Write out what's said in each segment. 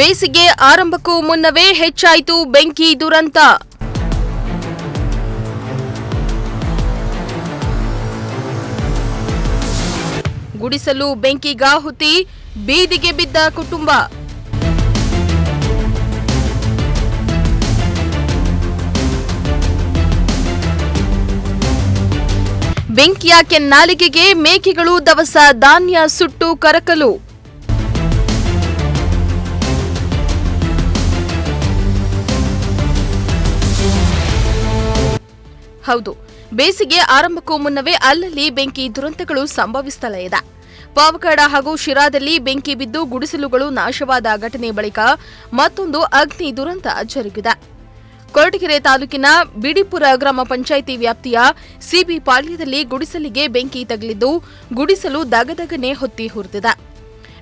ಬೇಸಿಗೆ ಆರಂಭಕ್ಕೂ ಮುನ್ನವೇ ಹೆಚ್ಚಾಯಿತು ಬೆಂಕಿ ದುರಂತ. ಗುಡಿಸಲು ಬೆಂಕಿಗಾಹುತಿ ಬೀದಿಗೆ ಬಿದ್ದ ಕುಟುಂಬ. ಬೆಂಕಿಯ ಕೆನ್ನಾಲಿಗೆಗೆ ಮೇಕೆಗಳು ದವಸ ಧಾನ್ಯ ಸುಟ್ಟು ಕರಕಲು. ಹೌದು. ಬೇಸಿಗೆ ಆರಂಭಕ್ಕೂ ಮುನ್ನವೇ ಅಲ್ಲಲ್ಲಿ ಬೆಂಕಿ ದುರಂತಗಳು ಸಂಭವಿಸುತ್ತಲೇ ಇದೆ. ಪಾವಗಡ ಹಾಗೂ ಶಿರಾದಲ್ಲಿ ಬೆಂಕಿ ಬಿದ್ದು ಗುಡಿಸಲುಗಳು ನಾಶವಾದ ಘಟನೆ ಬಳಿಕ ಮತ್ತೊಂದು ಅಗ್ನಿ ದುರಂತ ಜರುಗಿದೆ. ಕೊರಟಗೆರೆ ತಾಲೂಕಿನ ಬಿಡಿಪುರ ಗ್ರಾಮ ಪಂಚಾಯಿತಿ ವ್ಯಾಪ್ತಿಯ ಸಿಬಿ ಪಾಳ್ಯದಲ್ಲಿ ಗುಡಿಸಲಿಗೆ ಬೆಂಕಿ ತಗುಲಿದ್ದು ಗುಡಿಸಲು ದಗದಗನೆ ಹೊತ್ತಿ ಹುರಿದಿದೆ.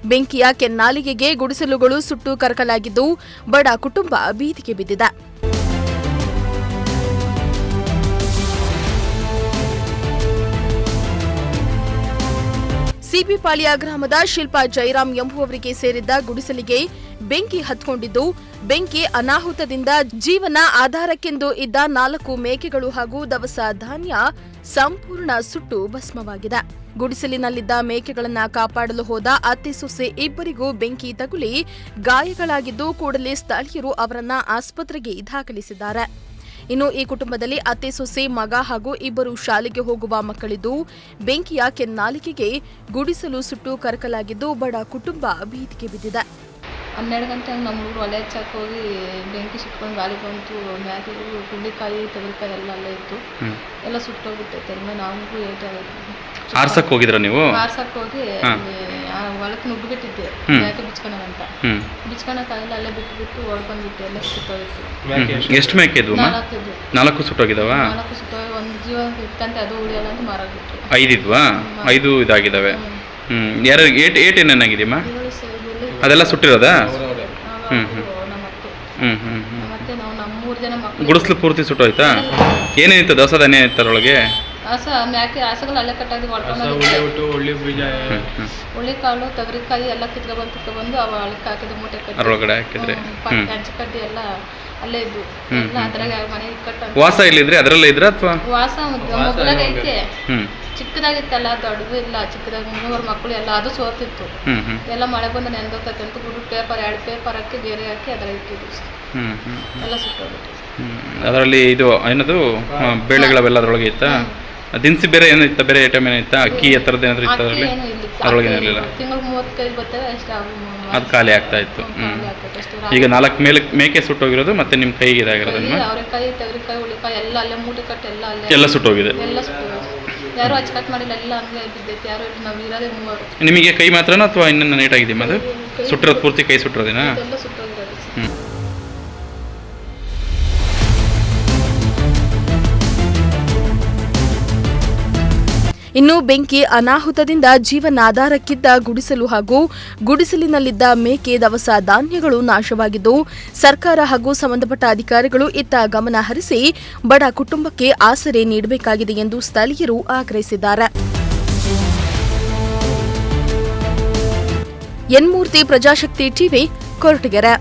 ಬೆಂಕಿಯ ಕೆನ್ನಾಲಿಗೆಗೆ ಗುಡಿಸಲುಗಳು ಸುಟ್ಟು ಕರಕಲಾಗಿದ್ದು ಬಡ ಕುಟುಂಬ ಬೀದಿಗೆ ಬಿದ್ದಿದೆ. ಸಿಬಿಪಾಳ್ಯ ಗ್ರಾಮದ ಶಿಲ್ಪಾ ಜೈರಾಮ್ ಎಂಬುವವರಿಗೆ ಸೇರಿದ್ದ ಗುಡಿಸಲಿಗೆ ಬೆಂಕಿ ಹತ್ಕೊಂಡಿದ್ದು, ಬೆಂಕಿ ಅನಾಹುತದಿಂದ ಜೀವನ ಆಧಾರಕ್ಕೆಂದು ಇದ್ದ ನಾಲ್ಕು ಮೇಕೆಗಳು ಹಾಗೂ ದವಸ ಧಾನ್ಯ ಸಂಪೂರ್ಣ ಸುಟ್ಟು ಭಸ್ಮವಾಗಿದೆ. ಗುಡಿಸಲಿನಲ್ಲಿದ್ದ ಮೇಕೆಗಳನ್ನು ಕಾಪಾಡಲು ಹೋದ ಅತ್ತೆ ಸೊಸೆ ಇಬ್ಬರಿಗೂ ಬೆಂಕಿ ತಗುಲಿ ಗಾಯಗಳಾಗಿದ್ದು ಕೂಡಲೇ ಸ್ಥಳೀಯರು ಅವರನ್ನ ಆಸ್ಪತ್ರೆಗೆ ದಾಖಲಿಸಿದ್ದಾರೆ. ಇನ್ನು ಈ ಕುಟುಂಬದಲ್ಲಿ ಅತ್ತೆ ಸೊಸೆ ಮಗ ಹಾಗೂ ಇಬ್ಬರು ಶಾಲೆಗೆ ಹೋಗುವ ಮಕ್ಕಳಿದ್ದು ಬೆಂಕಿಯ ಕೆನ್ನಾಲಿಕೆಗೆ ಗುಡಿಸಲು ಸುಟ್ಟು ಕರಕಲಾಗಿದ್ದು ಬಡ ಕುಟುಂಬ ಭೀತಿಗೆ ಬಿದ್ದಿದೆ. ಹನ್ನೆರಡು ಗಂಟೆ ಹಂಗೆ ನಮ್ಮ ಹುಡುಗರು ಒಲೆ ಹಚ್ಚಕ್ಕೆ ಹೋಗಿ ಬೆಂಕಿ ಸುಟ್ಕೊಂಡು ಗಾಳಿ ಬಂತು ಮ್ಯಾಗೆ ಹುಳ್ಳಿಕಾಯಿ ತೆಂಗಿನಕಾಯಿ ಎಲ್ಲ ಅಲ್ಲೇ ಇತ್ತು. ಎಲ್ಲ ಸುಟ್ಟೋಗ್ಬಿಟ್ಟೈತೆ ಎಲ್ಲ ನಾವು ಏಟ್ ಆಗೈತೆ ಆರ್ಸಕ್ ಹೋಗಿದ್ರ ನೀವು? ಆರ್ಸಕ್ಕೆ ಹೋಗಿ ಹಾ. ಒಳಕ್ಕೆ ನುಗ್ಗಿಬಿಟ್ಟಿದ್ದೆ. ಮ್ಯಾಕೆ ಬಿಚ್ಕೊಳಂತ ಬಿಚ್ಕೊಳಕ್ಕಾಗಿಲ್ಲ ಅಲ್ಲೇ ಬಿಟ್ಬಿಟ್ಟು ಓಡ್ಕೊಂಡ್ಬಿಟ್ಟು ಎಲ್ಲ ಸುಟ್ಟೋಗಿತ್ತು ಹ್ಮ್. ಎಷ್ಟು? ಮೇಕೆ ಇದ್ವು? ಅಮ್ಮ? ನಾಲ್ಕಿದ್ವು ನಾಲ್ಕು ಸುಟ್ಟೋಗಿದಾವ ನಾಲ್ಕು ಸುಟ್ಟೋಗಿ ಒಂದು ಜೀವ ಇತ್ತಂತೆ ಅದು ಉಳಿಯಲ್ಲ ಅಂತ ಮಾರಾಕ್ಬಿಟ್ರು ಐದಿದ್ವಾ ಐದು ಇದಾಗಿದಾವೆ ಹ್ಞೂ ಯಾರು ಏಟ್ ಏಟ್ ಏನೇನಾಗಿದೆಯಮ್ಮ ಅದೆಲ್ಲ ಸುಟ್ಟಿರೋದಾ? ಹ್ಞೂ ಹ್ಮ್. ನಮ್ಮ ಅತ್ತೆ. ಹ್ಮ್ ಹ್ಮ್ ಹ್ಮ್. ಮತ್ತೆ ನಾವು ಮೂರು ಜನ ಮಕ್ಕಳು. ಗುಡಿಸ್ಲು ಪೂರ್ತಿ ಸುಟ್ಟೋಯ್ತಾ? ಏನೇನಿತ್ತು ದವಸ ಧಾನ್ಯ ಇತ್ತರೊಳಗೆ ಅದ್ರೊಳಗೆ ಹಸ ಮ್ಯಾಕೆ ಹಸಗಳು ಅಲ್ಲೇ ಕಟ್ಟಾಗಿ ಹೊಡ್ಕೊಂಡು ಹ್ಮ್ ಹ್ಮ್. ಹುಳಿ ಕಾಳು ತೊಗರಿಕಾಯಿ ಎಲ್ಲ ಕಿತ್ಕೊಬಂದು ಕಿತ್ಕೊಬಂದು ಅವ ಅಳಕ್ಕೆ ಹಾಕಿದ್ದು ಮೂಟೆ ಕಟ್ಟಿ ಅದ್ರೊಳಗಡೆ ಹಾಕಿದ್ರೆ. ಹಂಚು ಕಡ್ಡಿ ಎಲ್ಲ ಅಲ್ಲೇ ಇದ್ದು. ಹ್ಮ್, ಎಲ್ಲ ಅದ್ರಾಗ ಮನೆಗೆ ಕಟ್ಟ ವಾಸ ಇಲ್ಲಿದ್ರೆ ಅದರಲ್ಲೇ ಇದ್ರ ಅಥವಾ? ವಾಸ ಮೊಗ್ಲಾಗ ಐತೆ. ಹ್ಮ್. ಚಿಕ್ಕದಾಗಿತ್ತಲ್ಲ ದೊಡ್ಡದು ಇಲ್ಲ ಚಿಕ್ಕದಾಗಿ ಮೂವರು ಮಕ್ಕಳು ಎಲ್ಲ ಅದು ಹ್ಮ್ ಎಲ್ಲ ಮಳೆ ಬಂದು ನೆಂದೋಗ್ತೈತೆ ಅಂತ ಬಿಟ್ಟು ಪೇಪರ್ ಎರಡು ಪೇಪರ್ ಹಾಕಿ ಬೇರೆ ಹಾಕಿ ಅದ್ರಾಗ ಇಟ್ಟಿದ್ದು ಎಲ್ಲ ಸುಟ್ಟೋಗ್ಬಿಟ್ಟು ಅದರಲ್ಲಿ ಇದು ಏನದು ಬೇಳೆಗಳವೆಲ್ಲ ಅದ್ರೊಳಗೆ ಇತ್ತಾ? ದಿನಸಿ ಬೇರೆ ಏನಿತ್ತ ಬೇರೆ ಐಟಮ್ ಏನಿತ್ತ? ಅಕ್ಕಿ ಆ ಥರದ್ದು ಏನಾದ್ರು ಇತ್ತು ಅದರಲ್ಲಿ ಅದರೊಳಗೆ ಏನಿರಲಿಲ್ಲ ತಿಂಗಳು ಅಷ್ಟು ಅದು ಖಾಲಿ ಆಗ್ತಾ ಇತ್ತು. ಅಷ್ಟೇ ಈಗ ನಾಲ್ಕು ಮೇಲೆ ಮೇಕೆ ಸುಟ್ಟೋಗಿರೋದು ಮತ್ತೆ ನಿಮ್ಮ ಕೈಗೆ ಅವರೆಕಾಯಿ ಹುಳಿಕಾಯಿ ಎಲ್ಲ ಅಲ್ಲೇ ಮೂಟೆ ಕಟ್ಟಿ ಎಲ್ಲ ಅಲ್ಲೇ ಎಲ್ಲ ಸುಟ್ಟೋಗಿದೆ. ಎಲ್ಲ ಸುಟ್ಟು ಯಾರು ಅಚ್ಚುಕಟ್ಟು ಮಾಡಿಲ್ಲ ಎಲ್ಲ ಹಂಗೆ ಬಿದ್ದೈತೆ. ಯಾರು ಇಲ್ಲ ನಾವು ಇರೋದೇ ಮೂವರು. ನಿಮಗೆ ಕೈ ಮಾತ್ರನಾ ಅಥವಾ ಇನ್ನೂ ನೀಟಾಗಿದ್ದೀಮ ಅದು ಸುಟ್ಟಿರೋದು ಪೂರ್ತಿ ಕೈ ಸುಟ್ಟಿರೋದೇನಾ? ಎಲ್ಲ ಇನ್ನು ಬೆಂಕಿ ಅನಾಹುತದಿಂದ ಜೀವನಾಧಾರಕ್ಕಿದ್ದ ಗುಡಿಸಲು ಹಾಗೂ ಗುಡಿಸಲಿನಲ್ಲಿದ್ದ ಮೇಕೆ, ದವಸ ಧಾನ್ಯಗಳು ನಾಶವಾಗಿದ್ದು, ಸರ್ಕಾರ ಹಾಗೂ ಸಂಬಂಧಪಟ್ಟ ಅಧಿಕಾರಿಗಳು ಇತ್ತ ಗಮನ ಹರಿಸಿ ಬಡ ಕುಟುಂಬಕ್ಕೆ ಆಸರೆ ನೀಡಬೇಕಾಗಿದೆ ಎಂದು ಸ್ಥಳೀಯರು ಆಗ್ರಹಿಸಿದ್ದಾರೆ. ಎನ್ಮೂರ್ತಿ ಪ್ರಜಾಶಕ್ತಿ ಟಿವಿ, ಕೊರಟಗೆರೆ.